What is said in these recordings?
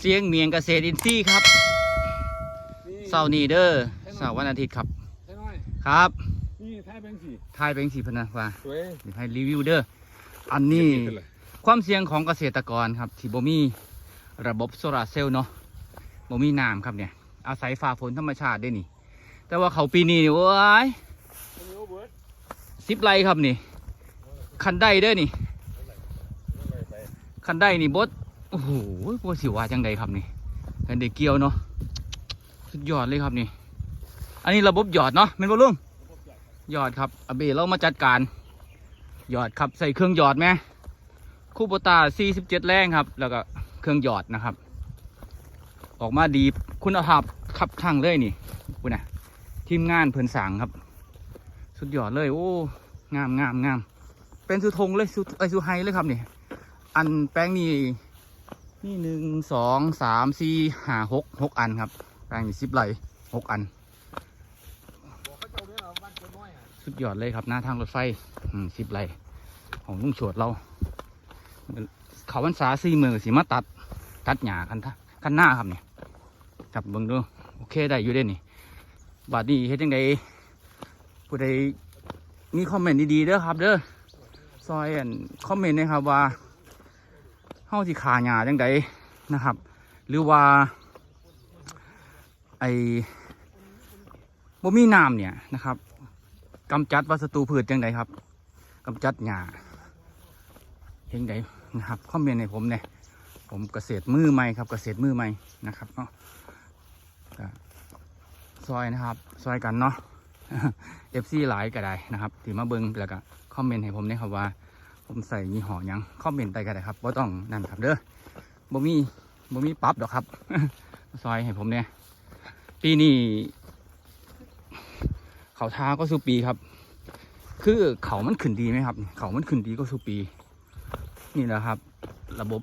เสียงเมียงเกษตรอินทรีย์ครับนี่เสาร์นี้เด้อเสาร์วันอาทิตย์ครับใช่หน่อยครับนี่ไทยแบงค์สี่ทายเป็นสีพนนะว่าสวยเดี๋ยวให้รีวิวเด้ออันนี้เป็นไรความเสี่ยงของเกษตรกรครับที่บ่มีระบบโซลาร์เซลล์เนาะบ่มีน้ำครับเนี่ย อาศัยฟ้าฝนธรรมชาติได้นี่ แต่ว่าเขาปีนี้นี่โอ้ยอันนี้โอเบิร์ดสิบไรครับนี่ คันได้เด้อนี่อะไรไปคันได้นี่บด โอ้โหบ่สิว่าจังใดครับนี่คันได้เกี่ยวเนาะสุดยอดเลยครับนี่ อันนี้ระบบหยอดเนาะแม่นบ่ลุงหยอดครับอเบเรามาจัดการหยอดครับใส่เครื่องหยอดไหมคูโบตา 47 แรงครับ แล้วก็เครื่องหยอดนะครับ ออกมาดีคุณภาพขับข้างเลยนี่คุณนะทีมงานเพิ่นสังครับ สุดยอดเลย โอ้งามงามงามเป็นสุธงเลยสุไอสุไฮเลยครับนี่ อันแป้งนี่ นี่หนึ่งสองสามสี่ห้าหกหกอันครับแป้งนี่สิบไหลหกอัน สุดยอดเลยครับ หน้าทางรถไฟสิบไหลของลุงโฉดเรา เขาวันษาสี่มือสีมาตัด ตัดหญ้ากันท่าคันหน้าครับเนี่ยจับเบิ่งดู โอเคได้อยู่เด้นี่ บาดนี้เฮ็ดยังไงผู้ใดมีคอมเมนต์ดีๆเด้อครับ เด้อซอยอันคอมเมนต์นะครับว่า เฮาสิขาหญ้าจังไดนะครับ หรือว่า ไอบ่มีน้ำเนี่ยนะครับกำจัดวัสดุพืชจังไดครับกำจัดหญ้าเห็นไดนะครับคอมเมนต์ให้ผมเนี่ยผมเกษตรมือใหม่ครับ เกษตรมือใหม่นะครับเนาะซอยนะครับ ซอยกันเนาะเอฟซีหลายก็ได้นะครับที่มาเบิ้งแล้วก็คอมเมนต์ให้ผมนี่ยครับว่า ผมใส่ยี่ห้อยังคอมเมนต์ไปก็ได้ครับว่าต้องนั่นครับเด้อบ่มีบ่มีปั๊บดอกครับ ซอยให้ผมเนี่ยปีนี้เขาท้าก็สุปีครับ คือเขามันขึ้นดีไหมครับ เขามันขึ้นดีก็สุปี นี่แหละครับ ระบบ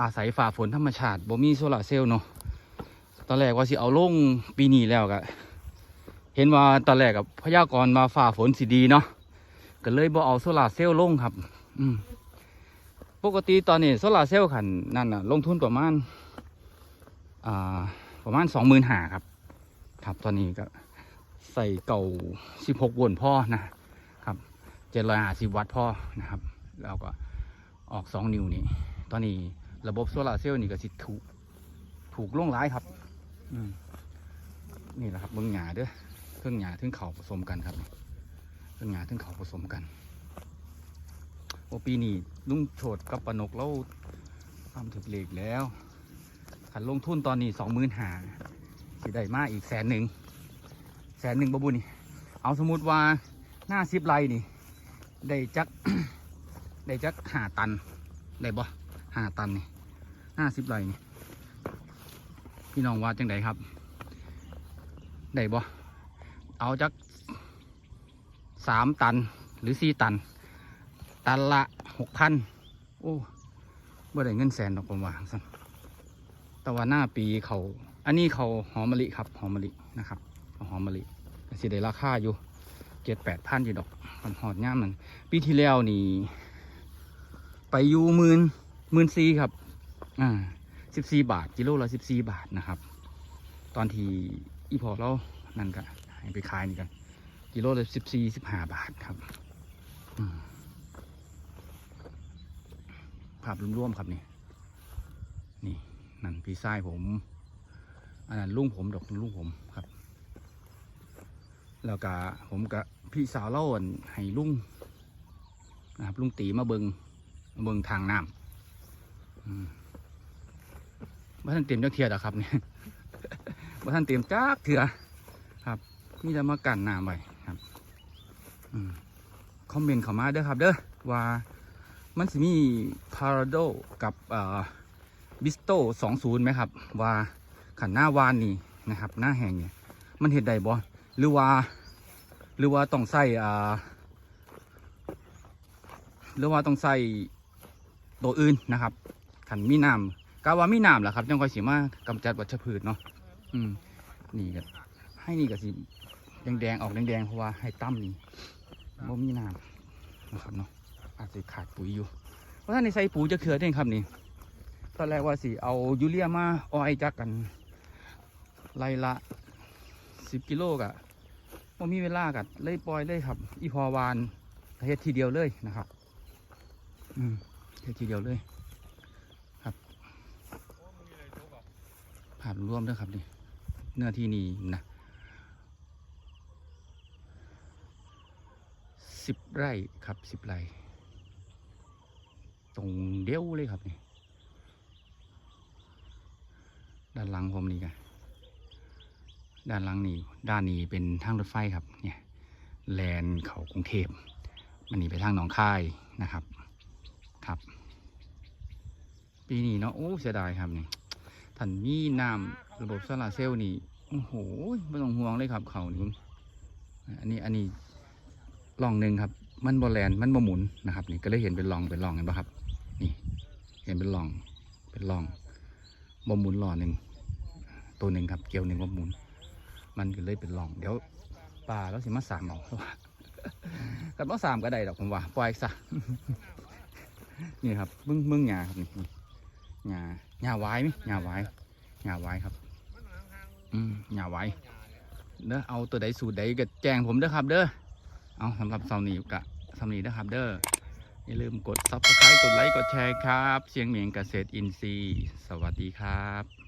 อาศัยฝ่าฝนธรรมชาติบ่มีโซลาเซลล์เนาะตอนแรกว่าสิเอาลงปีนี้แล้วก็เห็นว่าตอนแรกกับพยากรณ์มาฝ่าฝนสิดีเนาะ ก็เลยบ่เอาโซลาเซลล์ลงครับ อืมปกติตอนนี้โซลาเซลล์ขันนั่นน่ะลงทุนประมาณอ่าประมาณสองหมื่นหาครับ ครับตอนนี้ก็ใส่เก่าสิบหกวลต์พ่อนะครับเจ็ดร้อยห้าสิบวัตต์พ่อนะครับ แล้วก็ออกสองนิ้วนี่ตอนนี้ระบบโซลาเซลล์นี่ก็สิถูกถูกล่วงร้ายครับอืนี่แหละครับเบื้องหยาเด้อเครื่องหยาถึงเข่าผสมกันครับ เครื่องหยาถึงเขาผสมกัน โอปีนี้ลุงโฉดกับปนกเราทำถึกเหล็กแล้วขันลงทุนตอนนี้สองหมื่นหาสิได้มาอีกแสนหนึ่งแสนหนึ่งบบุนี่เอาสมมติว่าหน้าซิปไลนี่ ได้จักได้จักหาตันได้บ่หาตันนี่ห้าสิบไรนี่พี่น้องว่าจังไดครับได้บ่เอาจัก สามตันหรือสี่ตัน ตันละหกพันโอ้บ่ได้เงินแสนดอกผมว่าสั่นแต่ว่าหน้าปีเขาอันนี้เขาหอมมะลิครับหอมมะลินะครับหอมมะลิสิได้ราคาอยู่เจ็ดแปดพันอยู่ดอกมันหอดย่ามมันปีที่แล้วนี่ ไปอยู่หมื่นหมื่นสี่ครับ อ่าสิบสี่บาท กิโลละสิบสี่บาทนะครับ ตอนที่อีพอเรานั่นก็ให้ไปขายนี่กัน กิโลละสิบสี่สิบห้าบาทครับภาพรวมๆครับนี่ นี่นั่นพี่ชายผม อันนั้นลุงผมดอกลุงผมครับ แล้วก็ผมกับพี่สาวเล่าให้ลุงนะครับลุงตีมาเบิงเมืองทางน้ำอืมบ่ท่านเตรียมจักเทียดอครับเนี่ยบ่ท่านเตรียมจักเถื่อครับมีแต่มากันน้ำไว้ คอมเมนต์เข้ามาเด้อครับเด้อว่ามันสิมีพาราโดกับบิสโต้สองศูนย์ไหมครับ ว่าขันหน้าวานนี่นะครับ หน้าแห่งเนี่ย มันเห็ดได้บ่หรือว่า หรือว่าต้องใส่อ่าหรือว่าต้องใส่ตัวอื่นนะครับขันมีน้ำกาว่ามีน้ำแหละครับจังคอยสีมากำจัดวัชพืชเนาะอืมนี่ก็ให้นี่ก็สิแดงๆออกแดงๆเพราะว่าให้ตั้มนี่ บ่มีน้ำนะครับเนาะอาจจะขาดปุ๋ยอยู่ เพราะท่านในใส่ปุ๋ยจะเขือได้ครับนี่ตอนแรกว่าสิเอายูเรียมาอ้อยจักกันไล่ละสิบกิโลกะว่มีเวลากัดเลยปล่อยเลยครับ อีพอวานเฮ็ดทีเดียวเลยนะครับ อืมเฮ็ดทีเดียวเลยครับภาพรวมด้วยครับนี่เนื้อที่นี่นะ สิบไร่ครับสิบไร่ตรงเดียวเลยครับนี่ด้านหลังผมนี่กันด้านหลังนี่ด้านนี้เป็นทางรถไฟครับเนี่ยแลนเขากรุงเทพมันนี่ไปทางหนองคายนะครับครับ ปีนี้เนาะโอ้เสียดายครับนี่ท่านมีน้ำระบบโซลาร์เซลล์นี่โอ้โหไม่ต้องห่วงเลยครับเขานี่อันนี้อันนี้ ล่องหนึ่งครับ มันบอแลนมันบอหมุนนะครับนี่ก็เลยเห็นเป็นล่องเป็นล่องเห็นปะครับ นี่ เห็นเป็นล่องเป็นล่องบอหมุนล่อหนึ่งตัวหนึ่งครับ เกลียวหนึ่งบอหมุน มันก็เลยเป็นล่อง เดี๋ยวปลาแล้วสิมาสามเอากันว่าสามก็ได้ดอกผมว่าปล่อยซะนี่ครับมึงมึงหยาครับนี่หยาหยาไว้ไหมหยาไว้หยาไว้ครับ อืมหยาไว้เด้อเอาตัวใดสูตรใดก็แจ้งผมเด้อครับ เด้อ เอาสำหรับเสาร์นี้กะสำหรับนี้เด้อครับ เด้ออย่าลืมกดซับสไครต์กดไลค์กดแชร์ครับเสียงเหมียงเกษตรอินทรีย์ สวัสดีครับ